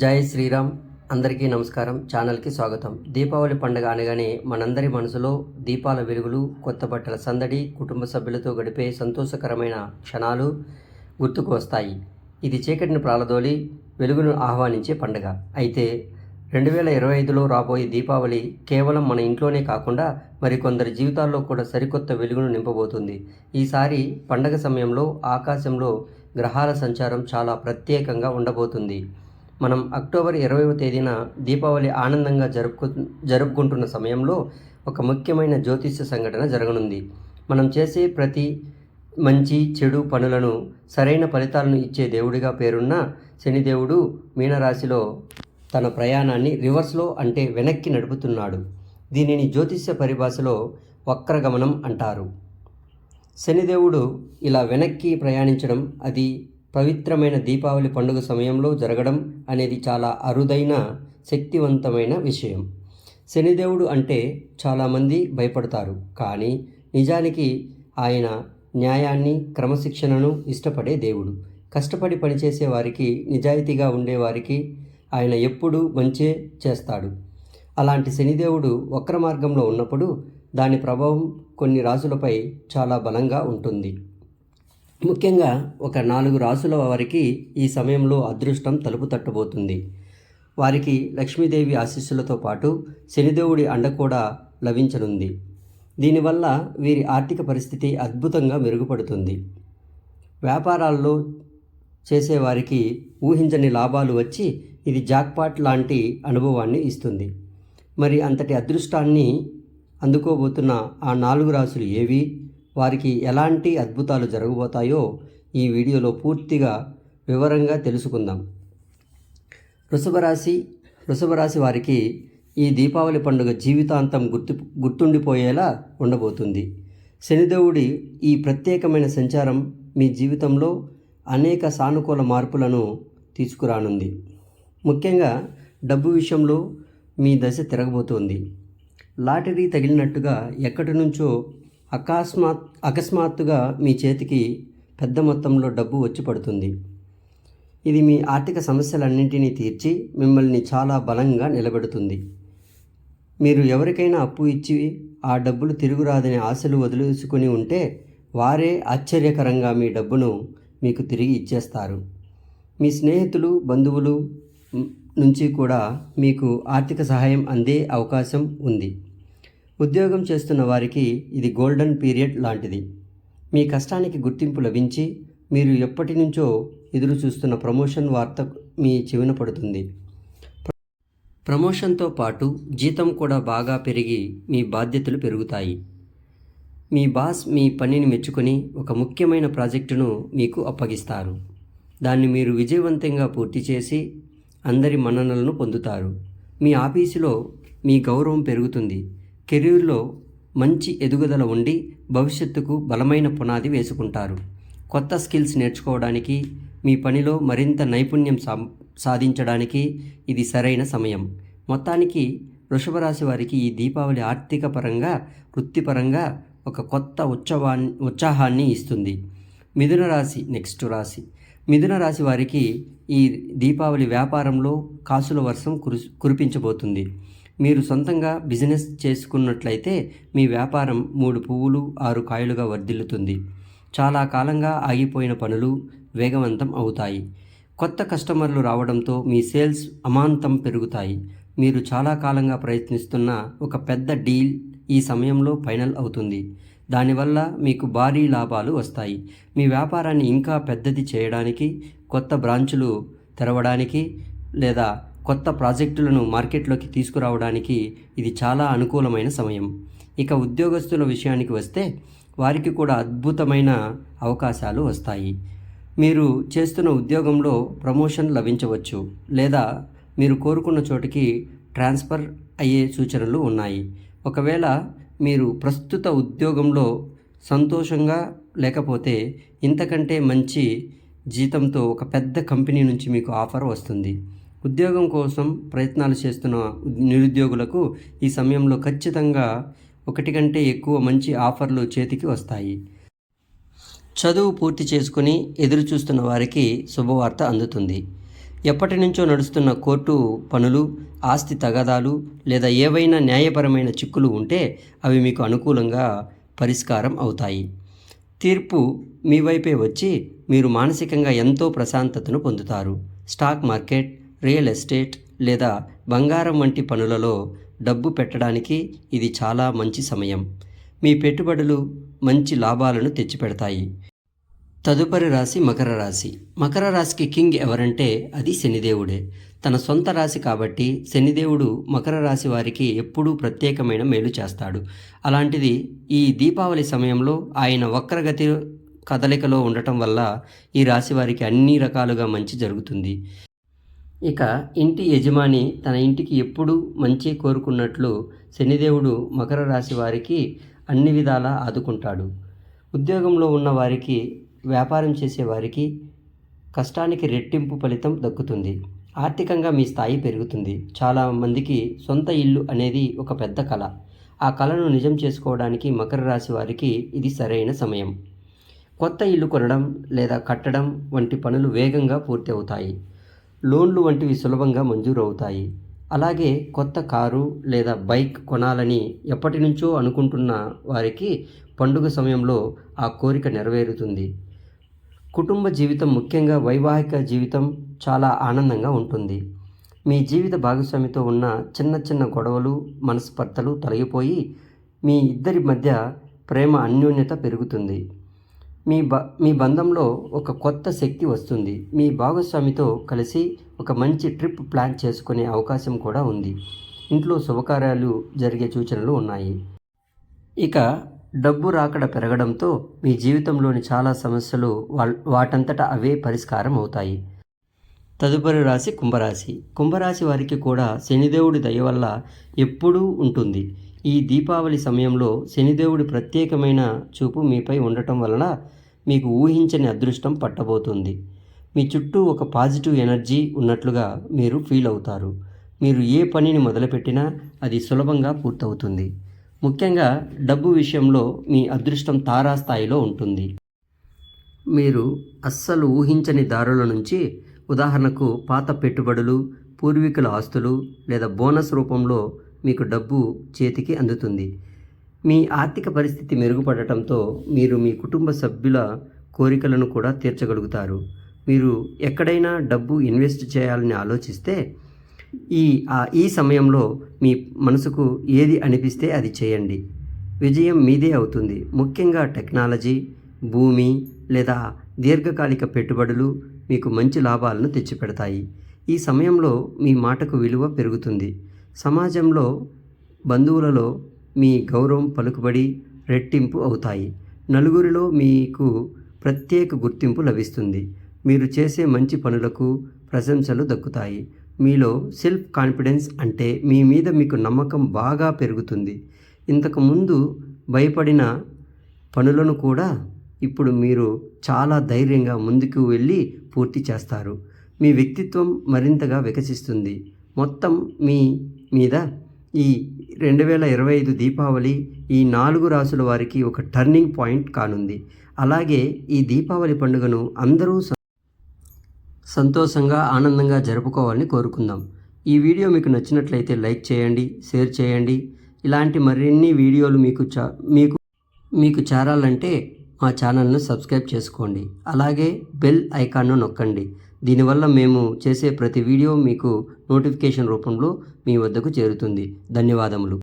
జై శ్రీరామ్. అందరికీ నమస్కారం. ఛానల్కి స్వాగతం. దీపావళి పండుగ అనగానే మనందరి మనసులో దీపాల వెలుగులు కొత్త బట్టల సందడి కుటుంబ సభ్యులతో గడిపే సంతోషకరమైన క్షణాలు గుర్తుకు వస్తాయి. ఇది చీకటిని ప్రాలదోలి వెలుగును ఆహ్వానించే పండుగ. అయితే రెండు వేల ఇరవై ఐదులో రాబోయే దీపావళి కేవలం మన ఇంట్లోనే కాకుండా మరికొందరి జీవితాల్లో కూడా సరికొత్త వెలుగును నింపబోతుంది. ఈసారి పండగ సమయంలో ఆకాశంలో గ్రహాల సంచారం చాలా ప్రత్యేకంగా ఉండబోతుంది. మనం అక్టోబర్ ఇరవైవ తేదీన దీపావళి ఆనందంగా జరుపుకు జరుపుకుంటున్న సమయంలో ఒక ముఖ్యమైన జ్యోతిష్య సంఘటన జరగనుంది. మనం చేసే ప్రతి మంచి చెడు పనులను సరైన ఫలితాలను ఇచ్చే దేవుడిగా పేరున్న శనిదేవుడు మీనరాశిలో తన ప్రయాణాన్ని రివర్స్లో అంటే వెనక్కి నడుపుతున్నాడు. దీనిని జ్యోతిష్య పరిభాషలో వక్రగమనం అంటారు. శనిదేవుడు ఇలా వెనక్కి ప్రయాణించడం అది పవిత్రమైన దీపావళి పండుగ సమయంలో జరగడం అనేది చాలా అరుదైన శక్తివంతమైన విషయం. శనిదేవుడు అంటే చాలామంది భయపడతారు. కానీ నిజానికి ఆయన న్యాయాన్ని క్రమశిక్షణను ఇష్టపడే దేవుడు. కష్టపడి పనిచేసే వారికి నిజాయితీగా ఉండేవారికి ఆయన ఎప్పుడూ మంచే చేస్తాడు. అలాంటి శనిదేవుడు వక్ర మార్గంలో ఉన్నప్పుడు దాని ప్రభావం కొన్ని రాశులపై చాలా బలంగా ఉంటుంది. ముఖ్యంగా ఒక నాలుగు రాసుల వారికి ఈ సమయంలో అదృష్టం తలుపు తట్టబోతుంది. వారికి లక్ష్మీదేవి ఆశీస్సులతో పాటు శనిదేవుడి అండ కూడా లభించనుంది. దీనివల్ల వీరి ఆర్థిక పరిస్థితి అద్భుతంగా మెరుగుపడుతుంది. వ్యాపారాల్లో చేసేవారికి ఊహించని లాభాలు వచ్చి ఇది జాక్పాట్ లాంటి అనుభవాన్ని ఇస్తుంది. మరి అంతటి అదృష్టాన్ని అందుకోబోతున్న ఆ నాలుగు రాసులు ఏవి? వారికి ఎలాంటి అద్భుతాలు జరగబోతాయో ఈ వీడియోలో పూర్తిగా వివరంగా తెలుసుకుందాం. వృషభరాశి వృషభరాశి వారికి ఈ దీపావళి పండుగ జీవితాంతం గుర్తు గుర్తుండిపోయేలా ఉండబోతుంది. శనిదేవుడి ఈ ప్రత్యేకమైన సంచారం మీ జీవితంలో అనేక సానుకూల మార్పులను తీసుకురానుంది. ముఖ్యంగా డబ్బు విషయంలో మీ దశ తిరగబోతోంది. లాటరీ తగిలినట్టుగా ఎక్కడి నుంచో అకస్మాత్ అకస్మాత్తుగా మీ చేతికి పెద్ద మొత్తంలో డబ్బు వచ్చి పడుతుంది. ఇది మీ ఆర్థిక సమస్యలన్నింటినీ తీర్చి మిమ్మల్ని చాలా బలంగా నిలబెడుతుంది. మీరు ఎవరికైనా అప్పు ఇచ్చి ఆ డబ్బులు తిరుగురాదని ఆశలు వదిలేసుకుని ఉంటే వారే ఆశ్చర్యకరంగా మీ డబ్బును మీకు తిరిగి ఇచ్చేస్తారు. మీ స్నేహితులు బంధువులు నుంచి కూడా మీకు ఆర్థిక సహాయం అందే అవకాశం ఉంది. ఉద్యోగం చేస్తున్న వారికి ఇది గోల్డెన్ పీరియడ్ లాంటిది. మీ కష్టానికి గుర్తింపు లభించి మీరు ఎప్పటి నుంచో ఎదురు చూస్తున్న ప్రమోషన్ వార్త మీ చెవిన పడుతుంది. ప్రమోషన్తో పాటు జీతం కూడా బాగా పెరిగి మీ బాధ్యతలు పెరుగుతాయి. మీ బాస్ మీ పనిని మెచ్చుకొని ఒక ముఖ్యమైన ప్రాజెక్టును మీకు అప్పగిస్తారు. దాన్ని మీరు విజయవంతంగా పూర్తి చేసి అందరి మన్ననలను పొందుతారు. మీ ఆఫీసులో మీ గౌరవం పెరుగుతుంది. కెరీర్లో మంచి ఎదుగుదల ఉండి భవిష్యత్తుకు బలమైన పునాది వేసుకుంటారు. కొత్త స్కిల్స్ నేర్చుకోవడానికి మీ పనిలో మరింత నైపుణ్యం సా సాధించడానికి ఇది సరైన సమయం. మొత్తానికి వృషభరాశి వారికి ఈ దీపావళి ఆర్థిక పరంగా వృత్తిపరంగా ఒక కొత్త ఉత్సవాన్ని ఉత్సాహాన్ని ఇస్తుంది. మిథున రాశి నెక్స్ట్ రాశి. మిథున రాశి వారికి ఈ దీపావళి వ్యాపారంలో కాసుల వర్షం కురు కురిపించబోతుంది. మీరు సొంతంగా బిజినెస్ చేసుకున్నట్లయితే మీ వ్యాపారం మూడు పువ్వులు ఆరు కాయలుగా వర్ధిల్లుతుంది. చాలా కాలంగా ఆగిపోయిన పనులు వేగవంతం అవుతాయి. కొత్త కస్టమర్లు రావడంతో మీ సేల్స్ అమాంతం పెరుగుతాయి. మీరు చాలా కాలంగా ప్రయత్నిస్తున్న ఒక పెద్ద డీల్ ఈ సమయంలో ఫైనల్ అవుతుంది. దానివల్ల మీకు భారీ లాభాలు వస్తాయి. మీ వ్యాపారాన్ని ఇంకా పెద్దది చేయడానికి కొత్త బ్రాంచులు తెరవడానికి లేదా కొత్త ప్రాజెక్టులను మార్కెట్లోకి తీసుకురావడానికి ఇది చాలా అనుకూలమైన సమయం. ఇక ఉద్యోగస్తుల విషయానికి వస్తే వారికి కూడా అద్భుతమైన అవకాశాలు వస్తాయి. మీరు చేస్తున్న ఉద్యోగంలో ప్రమోషన్ లభించవచ్చు లేదా మీరు కోరుకున్న చోటికి ట్రాన్స్ఫర్ అయ్యే సూచనలు ఉన్నాయి. ఒకవేళ మీరు ప్రస్తుత ఉద్యోగంలో సంతోషంగా లేకపోతే ఇంతకంటే మంచి జీతంతో ఒక పెద్ద కంపెనీ నుంచి మీకు ఆఫర్ వస్తుంది. ఉద్యోగం కోసం ప్రయత్నాలు చేస్తున్న నిరుద్యోగులకు ఈ సమయంలో ఖచ్చితంగా ఒకటి కంటే ఎక్కువ మంచి ఆఫర్లు చేతికి వస్తాయి. చదువు పూర్తి చేసుకుని ఎదురు చూస్తున్న వారికి శుభవార్త అందుతుంది. ఎప్పటి నుంచో నడుస్తున్న కోర్టు పనులు ఆస్తి తగాదాలు లేదా ఏవైనా న్యాయపరమైన చిక్కులు ఉంటే అవి మీకు అనుకూలంగా పరిష్కారం అవుతాయి. తీర్పు మీ వైపే వచ్చి మీరు మానసికంగా ఎంతో ప్రశాంతతను పొందుతారు. స్టాక్ మార్కెట్ రియల్ ఎస్టేట్ లేదా బంగారం వంటి పనులలో డబ్బు పెట్టడానికి ఇది చాలా మంచి సమయం. మీ పెట్టుబడులు మంచి లాభాలను తెచ్చిపెడతాయి. తదుపరి రాశి మకర రాశి. మకర రాశికి కింగ్ ఎవరంటే అది శనిదేవుడే. తన సొంత రాశి కాబట్టి శనిదేవుడు మకర రాశి వారికి ఎప్పుడూ ప్రత్యేకమైన మేలు చేస్తాడు. అలాంటిది ఈ దీపావళి సమయంలో ఆయన వక్రగతి కదలికలో ఉండటం వల్ల ఈ రాశి వారికి అన్ని రకాలుగా మంచి జరుగుతుంది. ఇక ఇంటి యజమాని తన ఇంటికి ఎప్పుడూ మంచి కోరుకున్నట్లు శనిదేవుడు మకర రాశి వారికి అన్ని విధాలా ఆదుకుంటాడు. ఉద్యోగంలో ఉన్న వారికి వ్యాపారం చేసే వారికి కష్టానికి రెట్టింపు ఫలితం దక్కుతుంది. ఆర్థికంగా మీ స్థాయి పెరుగుతుంది. చాలా మందికి సొంత ఇల్లు అనేది ఒక పెద్ద కళ. ఆ కళను నిజం చేసుకోవడానికి మకర రాశి వారికి ఇది సరైన సమయం. కొత్త ఇల్లు కొనడం లేదా కట్టడం వంటి పనులు వేగంగా పూర్తి అవుతాయి లోన్లు వంటివి సులభంగా మంజూరు అవుతాయి అలాగే కొత్త కారు లేదా బైక్ కొనాలని ఎప్పటి నుంచో అనుకుంటున్న వారికి పండుగ సమయంలో ఆ కోరిక నెరవేరుతుంది. కుటుంబ జీవితం ముఖ్యంగా వైవాహిక జీవితం చాలా ఆనందంగా ఉంటుంది. మీ జీవిత భాగస్వామితో ఉన్న చిన్న చిన్న గొడవలు మనస్పర్ధలు తొలగిపోయి మీ ఇద్దరి మధ్య ప్రేమ అన్యోన్యత పెరుగుతుంది. మీ బ మీ బంధంలో ఒక కొత్త శక్తి వస్తుంది. మీ భాగస్వామితో కలిసి ఒక మంచి ట్రిప్ ప్లాన్ చేసుకునే అవకాశం కూడా ఉంది. ఇంట్లో శుభకార్యాలు జరిగే సూచనలు ఉన్నాయి. ఇక డబ్బు రాకడ పెరగడంతో మీ జీవితంలోని చాలా సమస్యలు వా- వాటంతట అవే పరిష్కారం అవుతాయి. తదుపరి రాశి కుంభరాశి. కుంభరాశి వారికి కూడా శనిదేవుడి దయ వల్ల ఎప్పుడూ ఉంటుంది. ఈ దీపావళి సమయంలో శనిదేవుడి ప్రత్యేకమైన చూపు మీపై ఉండటం వలన మీకు ఊహించని అదృష్టం పట్టబోతుంది. మీ చుట్టూ ఒక పాజిటివ్ ఎనర్జీ ఉన్నట్లుగా మీరు ఫీల్ అవుతారు. మీరు ఏ పనిని మొదలుపెట్టినా అది సులభంగా పూర్తవుతుంది. ముఖ్యంగా డబ్బు విషయంలో మీ అదృష్టం తారాస్థాయిలో ఉంటుంది. మీరు అస్సలు ఊహించని దారుల నుంచి ఉదాహరణకు పాత పెట్టుబడులు పూర్వీకుల ఆస్తులు లేదా బోనస్ రూపంలో మీకు డబ్బు చేతికి అందుతుంది. మీ ఆర్థిక పరిస్థితి మెరుగుపడటంతో మీరు మీ కుటుంబ సభ్యుల కోరికలను కూడా తీర్చగలుగుతారు. మీరు ఎక్కడైనా డబ్బు ఇన్వెస్ట్ చేయాలని ఆలోచిస్తే ఈ ఈ సమయంలో మీ మనసుకు ఏది అనిపిస్తే అది చేయండి. విజయం మీదే అవుతుంది. ముఖ్యంగా టెక్నాలజీ భూమి లేదా దీర్ఘకాలిక పెట్టుబడులు మీకు మంచి లాభాలను తెచ్చిపెడతాయి. ఈ సమయంలో మీ మాటకు విలువ పెరుగుతుంది. సమాజంలో బంధువులలో మీ గౌరవం పలుకుబడి రెట్టింపు అవుతాయి. నలుగురిలో మీకు ప్రత్యేక గుర్తింపు లభిస్తుంది. మీరు చేసే మంచి పనులకు ప్రశంసలు దక్కుతాయి. మీలో సెల్ఫ్ కాన్ఫిడెన్స్ అంటే మీ మీద మీకు నమ్మకం బాగా పెరుగుతుంది. ఇంతకుముందు భయపడిన పనులను కూడా ఇప్పుడు మీరు చాలా ధైర్యంగా ముందుకు వెళ్ళి పూర్తి చేస్తారు. మీ వ్యక్తిత్వం మరింతగా వికసిస్తుంది. మొత్తం మీ మీద ఈ రెండు వేల ఇరవై ఐదు దీపావళి ఈ నాలుగు రాసుల వారికి ఒక టర్నింగ్ పాయింట్ కానుంది. అలాగే ఈ దీపావళి పండుగను అందరూ సంతోషంగా ఆనందంగా జరుపుకోవాలని కోరుకుందాం. ఈ వీడియో మీకు నచ్చినట్లయితే లైక్ చేయండి షేర్ చేయండి. ఇలాంటి మరిన్ని వీడియోలు మీకు చా మీకు మీకు చేరాలంటే మా ఛానల్ను సబ్స్క్రైబ్ చేసుకోండి. అలాగే బెల్ ఐకాన్ను నొక్కండి. దీనివల్ల మేము చేసే ప్రతి వీడియో మీకు నోటిఫికేషన్ రూపంలో మీ వద్దకు చేరుతుంది. ధన్యవాదములు.